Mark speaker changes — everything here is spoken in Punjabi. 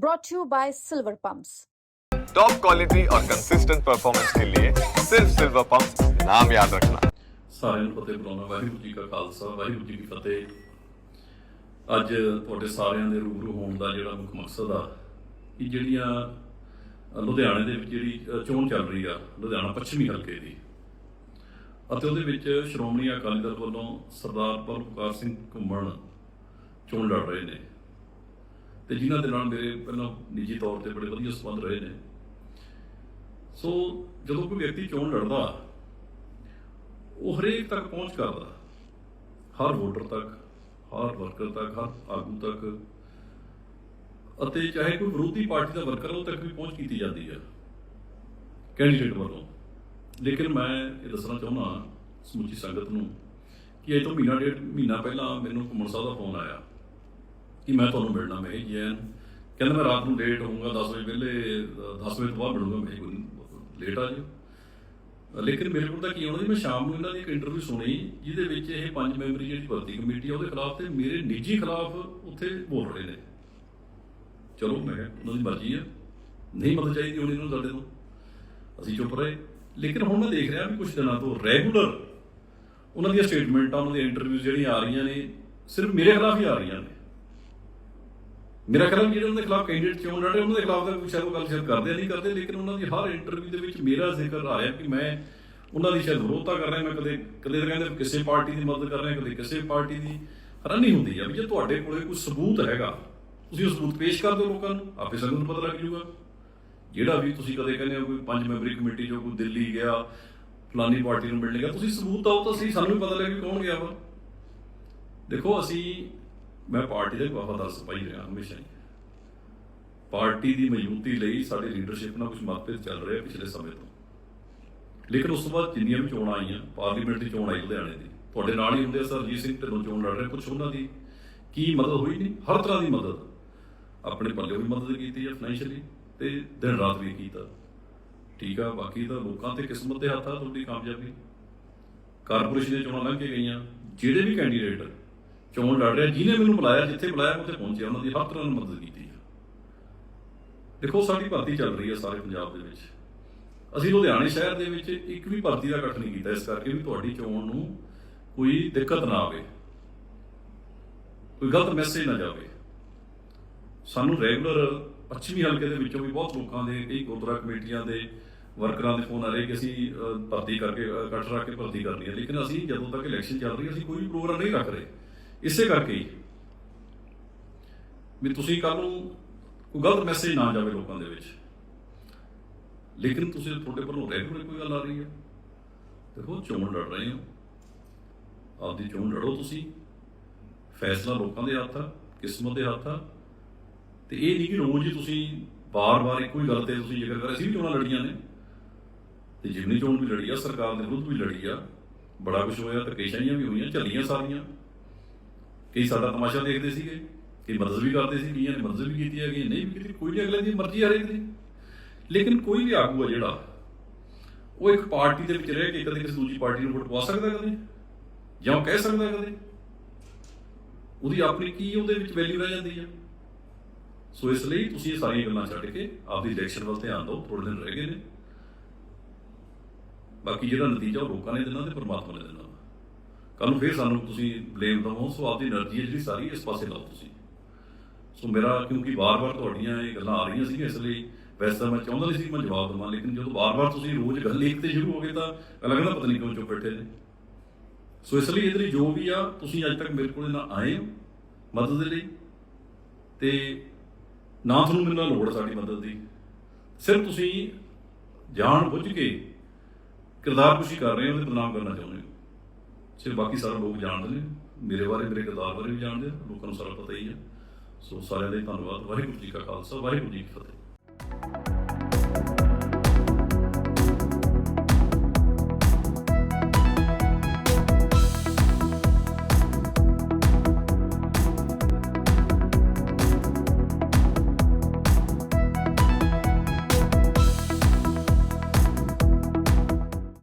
Speaker 1: brought to you by Silver Pumps.
Speaker 2: Top quality और कंसिस्टेंट परफॉर्मेंस के लिए सिर्फ सिल्वर पंप नाम याद रखना
Speaker 3: ਸਾਰਿਆਂ ਨੂੰ ਫਤਿਹ ਬੁਲਾਉਣਾ ਵਾਹਿਗੁਰੂ ਜੀ ਕਾ ਖਾਲਸਾ ਵਾਹਿਗੁਰੂ ਜੀ ਕੀ ਫਤਿਹ ਅੱਜ ਤੁਹਾਡੇ ਸਾਰਿਆਂ ਦੇ ਰੂਬਰੂ ਹੋਣ ਦਾ ਜਿਹੜਾ ਮੁੱਖ ਮਕਸਦ ਆ ਕਿ ਜਿਹੜੀਆਂ ਅ, ਲੁਧਿਆਣੇ ਦੇ ਵਿੱਚ ਜਿਹੜੀ ਅ, ਚੋਣ ਚੱਲ ਰਹੀ ਆ ਲੁਧਿਆਣਾ ਪੱਛਮੀ ਹਲਕੇ ਦੀ ਅਤੇ ਉਹਦੇ ਵਿੱਚ ਸ਼੍ਰੋਮਣੀ ਅਕਾਲੀ ਦਲ ਵੱਲੋਂ ਸਰਦਾਰ ਬਲਕਾਰ ਸਿੰਘ ਘੁੰਮਣ ਚੋਣ ਲੜ ਰਹੇ ਨੇ ਤੇ ਜਿਨ੍ਹਾਂ ਦੇ ਨਾਲ ਮੇਰੇ ਪਹਿਲਾਂ ਨਿੱਜੀ ਤੌਰ ਤੇ ਬੜੇ ਵਧੀਆ ਸੰਬੰਧ ਰਹੇ ਨੇ। ਸੋ ਜਦੋਂ ਕੋਈ ਵਿਅਕਤੀ ਚੋਣ ਲੜਦਾ, ਉਹ ਹਰੇਕ ਤੱਕ ਪਹੁੰਚ ਕਰਦਾ। ਹਰ ਵੋਟਰ ਤੱਕ, ਹਰ ਵਰਕਰ ਤੱਕ, ਹਰ ਆਗੂ ਤੱਕ। ਅਤੇ ਚਾਹੇ ਕੋਈ ਵਿਰੋਧੀ ਪਾਰਟੀ ਦਾ ਵਰਕਰ ਉਹ ਤੱਕ ਵੀ ਪਹੁੰਚ ਕੀਤੀ ਜਾਂਦੀ ਹੈ, ਕੈਂਡੀਡੇਟ ਵੱਲੋਂ। ਲੇਕਿਨ ਮੈਂ ਇਹ ਦੱਸਣਾ ਚਾਹੁੰਦਾ ਸਮੁੱਚੀ ਸੰਗਤ ਨੂੰ ਕਿ ਇਹ ਤੋਂ ਮਹੀਨਾ ਡੇਢ ਮਹੀਨਾ ਪਹਿਲਾਂ ਮੈਨੂੰ ਘੁੰਮਣ ਸਾਹਿਬ ਦਾ ਫੋਨ ਆਇਆ। ਕਿ ਮੈਂ ਤੁਹਾਨੂੰ ਮਿਲਣਾ, ਮੈਂ ਜੀ ਐਨ। ਕਹਿੰਦਾ ਮੈਂ ਰਾਤ ਨੂੰ ਲੇਟ ਹੋਊਂਗਾ 10 ਵਜੇ ਪਹਿਲੇ 10 ਵਜੇ ਤੋਂ ਬਾਅਦ ਮਿਲੂੰਗਾ। ਮੈਂ ਕੋਈ ਲੇਟ ਆ ਜੀ ਲੇਕਿਨ ਮੇਰੇ ਕੋਲ ਤਾਂ ਕੀ ਹੋਣਾ ਸੀ ਮੈਂ ਸ਼ਾਮ ਨੂੰ ਇਹਨਾਂ ਦੀ ਇੱਕ ਇੰਟਰਵਿਊ ਸੁਣੀ, ਜਿਹਦੇ ਵਿੱਚ ਇਹ ਪੰਜ ਮੈਂਬਰੀ ਜਿਹੜੀ ਭਰਤੀ ਕਮੇਟੀ ਆ, ਉਹਦੇ ਖਿਲਾਫ ਤੇ ਮੇਰੇ ਨਿੱਜੀ ਖਿਲਾਫ ਉੱਥੇ ਬੋਲ ਰਹੇ ਨੇ। ਚਲੋ, ਮੈਂ ਉਹਨਾਂ ਦੀ ਮਰਜ਼ੀ ਆ। ਨਹੀਂ ਮਦਦ ਚਾਹੀਦੀ ਹੋਣੀ ਇਹਨਾਂ ਨੂੰ ਸਾਡੇ ਤੋਂ। ਅਸੀਂ ਚੁੱਪ ਰਹੇ। ਲੇਕਿਨ ਹੁਣ ਮੈਂ ਦੇਖ ਰਿਹਾ ਵੀ ਕੁਝ ਦਿਨਾਂ ਤੋਂ ਰੈਗੂਲਰ ਉਹਨਾਂ ਦੀਆਂ ਸਟੇਟਮੈਂਟਾਂ ਉਹਨਾਂ ਦੀਆਂ ਇੰਟਰਵਿਊ ਜਿਹੜੀਆਂ ਆ ਰਹੀਆਂ ਨੇ, ਸਿਰਫ ਮੇਰੇ ਖਿਲਾਫ ਹੀ ਆ ਰਹੀਆਂ ਨੇ। ਮੇਰਾ ਖਿਆਲ ਜਿਹੜੇ ਉਹਨਾਂ ਦੇ ਖਿਲਾਫ ਕੈਂਡੀਡੇਟ ਚੋਣ ਲੜ ਰਹੇ ਉਹਨਾਂ ਦੇ ਖਿਲਾਫ ਤਾਂ ਸ਼ਾਇਦ ਉਹ ਗੱਲ ਸ਼ੇਅਰ ਕਰਦੇ ਨਹੀਂ ਕਰਦੇ ਲੇਕਿਨ ਉਹਨਾਂ ਦੀ ਹਰ ਇੰਟਰਵਿਊ ਦੇ ਵਿੱਚ ਮੇਰਾ ਜ਼ਿਕਰ ਆ ਰਿਹਾ ਕਿ ਮੈਂ ਉਹਨਾਂ ਦੀ ਸ਼ਾਇਦ ਵਿਰੋਧਤਾ ਕਰ ਰਿਹਾ ਮੈਂ ਕਦੇ ਕਦੇ ਕਹਿੰਦੇ ਕਿਸੇ ਪਾਰਟੀ ਦੀ ਮਦਦ ਕਰ ਰਿਹਾ ਕਦੇ ਕਿਸੇ ਪਾਰਟੀ ਦੀ ਹੈਰਾਨੀ ਹੁੰਦੀ ਆ ਵੀ ਜੇ ਤੁਹਾਡੇ ਕੋਲੇ ਕੋਈ ਸਬੂਤ ਹੈਗਾ ਤੁਸੀਂ ਉਹ ਸਬੂਤ ਪੇਸ਼ ਕਰ ਦਿਓ ਲੋਕਾਂ ਨੂੰ ਆਪੇ ਸਾਨੂੰ ਪਤਾ ਲੱਗ ਜਾਊਗਾ। ਜਿਹੜਾ ਵੀ ਤੁਸੀਂ ਕਦੇ ਕਹਿੰਦੇ ਹੋ ਕੋਈ ਪੰਜ ਮੈਂਬਰੀ ਕਮੇਟੀ ਜੋ ਕੋਈ ਦਿੱਲੀ ਗਿਆ ਫਲਾਨੀ ਪਾਰਟੀ ਨੂੰ ਮਿਲਣ ਗਿਆ ਤੁਸੀਂ ਸਬੂਤ ਆਓ ਤਾਂ ਸਹੀ ਸਾਨੂੰ ਵੀ ਪਤਾ ਲੱਗੇ ਕੌਣ ਗਿਆ ਵਾ। ਦੇਖੋ ਅਸੀਂ ਮੈਂ ਪਾਰਟੀ ਦਾ ਇੱਕ ਵਫਾਦਾਰ ਸਿਪਾਹੀ ਰਿਹਾ ਹਮੇਸ਼ਾ ਹੀ। ਪਾਰਟੀ ਦੀ ਮਜ਼ਬੂਤੀ ਲਈ ਸਾਡੀ ਲੀਡਰਸ਼ਿਪ ਨਾਲ ਕੁਝ ਮਤਭੇਦ ਚੱਲ ਰਹੇ ਪਿਛਲੇ ਸਮੇਂ ਤੋਂ। ਲੇਕਿਨ ਉਸ ਤੋਂ ਬਾਅਦ ਜਿੰਨੀਆਂ ਵੀ ਚੋਣਾਂ ਆਈਆਂ, ਪਾਰਲੀਮੈਂਟ ਦੀ ਚੋਣ ਆਈ ਲੁਧਿਆਣੇ ਦੀ। ਤੁਹਾਡੇ ਨਾਲ ਹੀ ਹੁੰਦੇ ਆ ਸਰਜੀਤ ਸਿੰਘ ਢਿੱਲੋਂ ਚੋਣ ਲੜ ਰਹੇ ਕੁਝ ਉਹਨਾਂ ਦੀ ਕੀ ਮਦਦ ਹੋਈ ਨਹੀਂ? ਹਰ ਤਰ੍ਹਾਂ ਦੀ ਮਦਦ। ਆਪਣੇ ਪੱਲੇ ਵੀ ਮਦਦ ਕੀਤੀ ਹੈ ਫਾਈਨੈਂਸ਼ੀਅਲੀ ਤੇ ਦਿਨ ਰਾਤ ਵੀ ਕੀਤਾ। ਠੀਕ ਆ, ਬਾਕੀ ਤਾਂ ਲੋਕਾਂ ਤੇ ਕਿਸਮਤ ਦੇ ਹੱਥ ਆ ਤੁਹਾਡੀ ਕਾਮਯਾਬੀ। ਕਾਰਪੋਰੇਸ਼ਨ ਦੀਆਂ ਚੋਣਾਂ ਲੰਘ ਕੇ ਗਈਆਂ, ਜਿਹੜੇ ਵੀ ਕੈਂਡੀਡੇਟ ਚੋਣ ਲੜ ਰਿਹਾ? ਜਿਹਨੇ ਮੈਨੂੰ ਬੁਲਾਇਆ, ਜਿੱਥੇ ਬੁਲਾਇਆ, ਉੱਥੇ ਪਹੁੰਚਿਆ। ਉਹਨਾਂ ਦੀ ਹਰ ਤਰ੍ਹਾਂ ਦੀ ਮਦਦ ਕੀਤੀ ਹੈ ਦੇਖੋ, ਸਾਡੀ ਭਰਤੀ ਚੱਲ ਰਹੀ ਹੈ ਸਾਰੇ ਪੰਜਾਬ ਦੇ ਵਿੱਚ। ਅਸੀਂ ਲੁਧਿਆਣੇ ਸ਼ਹਿਰ ਦੇ ਵਿੱਚ ਇੱਕ ਵੀ ਭਰਤੀ ਦਾ ਇਕੱਠ ਨਹੀਂ ਕੀਤਾ। ਇਸ ਕਰਕੇ ਵੀ ਤੁਹਾਡੀ ਚੋਣ ਨੂੰ ਕੋਈ ਦਿੱਕਤ ਨਾ ਆਵੇ। ਕੋਈ ਗਲਤ ਮੈਸੇਜ ਨਾ ਜਾਵੇ। ਸਾਨੂੰ ਰੈਗੂਲਰ ਪੱਛਮੀ ਹਲਕੇ ਦੇ ਵਿੱਚੋਂ ਵੀ ਬਹੁਤ ਲੋਕਾਂ ਦੇ, ਕਈ ਗੁਰਦੁਆਰਾ ਕਮੇਟੀਆਂ ਦੇ ਵਰਕਰਾਂ ਦੇ ਫੋਨ ਆ ਰਹੇ ਕਿ ਅਸੀਂ ਭਰਤੀ ਕਰਕੇ ਇਕੱਠ ਰੱਖ ਕੇ ਭਰਤੀ ਕਰਨੀ ਹੈ। ਲੇਕਿਨ ਅਸੀਂ ਜਦੋਂ ਤੱਕ ਇਲੈਕਸ਼ਨ ਚੱਲ ਰਹੀ ਅਸੀਂ ਕੋਈ ਵੀ ਪ੍ਰੋਗਰਾਮ ਨਹੀਂ ਰੱਖ ਰਹੇ। ਇਸੇ ਕਰਕੇ ਹੀ ਵੀ ਤੁਸੀਂ ਕੱਲ ਨੂੰ ਕੋਈ ਗਲਤ ਮੈਸੇਜ ਨਾ ਜਾਵੇ ਲੋਕਾਂ ਦੇ ਵਿੱਚ। ਲੇਕਿਨ ਤੁਸੀਂ ਤੁਹਾਡੇ ਵੱਲੋਂ ਰੈਗੂਲਰ ਕੋਈ ਗੱਲ ਆ ਰਹੀ ਹੈ। ਤੇ ਉਹ ਚੋਣ ਲੜ ਰਹੇ ਹੋ। ਆਪਦੀ ਚੋਣ ਲੜੋ ਤੁਸੀਂ। ਫੈਸਲਾ ਲੋਕਾਂ ਦੇ ਹੱਥ ਆ, ਕਿਸਮਤ ਦੇ ਹੱਥ ਆ। ਤੇ ਇਹ ਨਹੀਂ ਕਿ ਰੋਜ਼ ਹੀ ਤੁਸੀਂ ਬਾਰ-ਬਾਰ ਇੱਕੋ ਹੀ ਗੱਲ ਤੇ ਤੁਸੀਂ ਜ਼ਿਕਰ ਕਰ ਅਸੀਂ ਵੀ ਚੋਣਾਂ ਲੜੀਆਂ ਨੇ। ਤੇ ਜਿਮਨੀ ਚੋਣ ਵੀ ਲੜੀ ਆ, ਸਰਕਾਰ ਦੇ ਵਿਰੁੱਧ ਵੀ ਲੜੀ ਆ। ਬੜਾ ਕੁਝ ਹੋਇਆ, ਧੱਕੇਸ਼ਾਹੀਆਂ ਵੀ ਹੋਈਆਂ ਚੱਲੀਆਂ ਸਾਰੀਆਂ। ਕਈ ਸਾਡਾ ਤਮਾਸ਼ਾ ਦੇਖਦੇ ਸੀਗੇ, ਕਈ ਮਦਦ ਵੀ ਕਰਦੇ ਸੀ, ਕਈਆਂ ਨੇ ਮਦਦ ਵੀ ਕੀਤੀ ਹੈ ਹੈਗੀ ਨਹੀਂ ਵੀ ਕੀਤੀ, ਕੋਈ ਨਹੀਂ ਅਗਲੇ ਦੀ ਮਰਜ਼ੀ ਹਰੇਕ ਦੀ। ਲੇਕਿਨ ਕੋਈ ਵੀ ਆਗੂ ਆ ਜਿਹੜਾ, ਉਹ ਇੱਕ ਪਾਰਟੀ ਦੇ ਵਿੱਚ ਰਹਿ ਕੇ ਕਦੇ ਕਿਸੇ ਦੂਜੀ ਪਾਰਟੀ ਨੂੰ ਵੋਟ ਪਵਾ ਸਕਦਾ ਕਦੇ, ਜਾਂ ਉਹ ਕਹਿ ਸਕਦਾ ਕਦੇ। ਉਹਦੀ ਆਪਣੀ ਕੀ ਉਹਦੇ ਵਿੱਚ ਵੈਲਿਊ ਰਹਿ ਜਾਂਦੀ ਹੈ। ਸੋ ਇਸ ਲਈ ਤੁਸੀਂ ਇਹ ਸਾਰੀਆਂ ਗੱਲਾਂ ਛੱਡ ਕੇ ਆਪਦੀ ਇਲੈਕਸ਼ਨ ਵੱਲ ਧਿਆਨ ਦਿਓ ਥੋੜੇ ਦਿਨ ਰਹਿ ਗਏ ਨੇ। ਬਾਕੀ ਜਿਹੜਾ ਨਤੀਜਾ ਉਹ ਲੋਕਾਂ ਨੇ ਦੇਣਾ ਤੇ ਪਰਮਾਤਮਾ ਨੇ ਦੇਣਾ ਕੱਲ ਨੂੰ ਫਿਰ ਸਾਨੂੰ ਤੁਸੀਂ ਬਲੇਮ ਦਵੋ ਸੋ ਆਪਦੀ એનર્ਜੀ ਜਿਹੜੀ ਸਾਰੀ ਇਸ ਪਾਸੇ ਲਾਓ ਤੁਸੀਂ। ਸੋ ਮੇਰਾ, ਕਿਉਂਕਿ ਬਾਰ-ਬਾਰ ਤੁਹਾਡੀਆਂ ਇਹ ਗੱਲਾਂ ਆ ਰਹੀਆਂ ਸੀ ਇਸ ਲਈ ਵੈਸਾ ਮੈਂ ਚਾਹੁੰਦਾ ਨਹੀਂ ਸੀ ਮੈਂ ਜਵਾਬ ਦਵਾਂ, ਲੇਕਿਨ ਜਦੋਂ ਬਾਰ-ਬਾਰ ਤੁਸੀਂ ਰੋਜ਼ ਗੱਲ ਇੱਕ ਸ਼ੁਰੂ ਹੋ ਗਏ ਤਾਂ ਲੱਗਦਾ ਪਤਾ ਨਹੀਂ ਕਿਉਂ ਚੁੱਪ ਬੈਠੇ ਨੇ। ਸੋ ਇਸ ਲਈ ਇਹਦੇ ਜੋ ਵੀ ਆ, ਤੁਸੀਂ ਅੱਜ ਤੱਕ ਮੇਰੇ ਕੋਲ ਨਾ ਆਏ ਹੋ ਮਦਦ ਦੇ ਲਈ, ਤੇ ਨਾ ਤੁਹਾਨੂੰ ਮੇਰੇ ਨਾਲ ਲੋੜ ਸਾਡੀ ਮਦਦ ਦੀ। ਸਿਰਫ ਤੁਸੀਂ ਜਾਣ ਬੁੱਝ ਕੇ ਕਿਰਦਾਰ ਕੁਸ਼ੀ ਕਰ ਰਹੇ ਹੋ ਤੇ ਬਦਨਾਮ ਕਰਨਾ ਚਾਹੁੰਦੇ ਹੋ। ਸਿਰ ਬਾਕੀ ਸਾਰੇ ਲੋਕ ਜਾਣਦੇ ਨੇ। ਮੇਰੇ ਬਾਰੇ, ਮੇਰੇ ਕਿਰਦਾਰ ਬਾਰੇ ਵੀ ਜਾਣਦੇ ਆ। ਲੋਕਾਂ ਨੂੰ ਸਾਰਾ ਪਤਾ ਹੀ ਹੈ ਸੋ ਸਾਰਿਆਂ ਦਾ ਹੀ ਧੰਨਵਾਦ। ਵਾਹਿਗੁਰੂ ਜੀ ਕਾ ਖਾਲਸਾ, ਵਾਹਿਗੁਰੂ ਜੀ ਕੀ ਫਤਿਹ।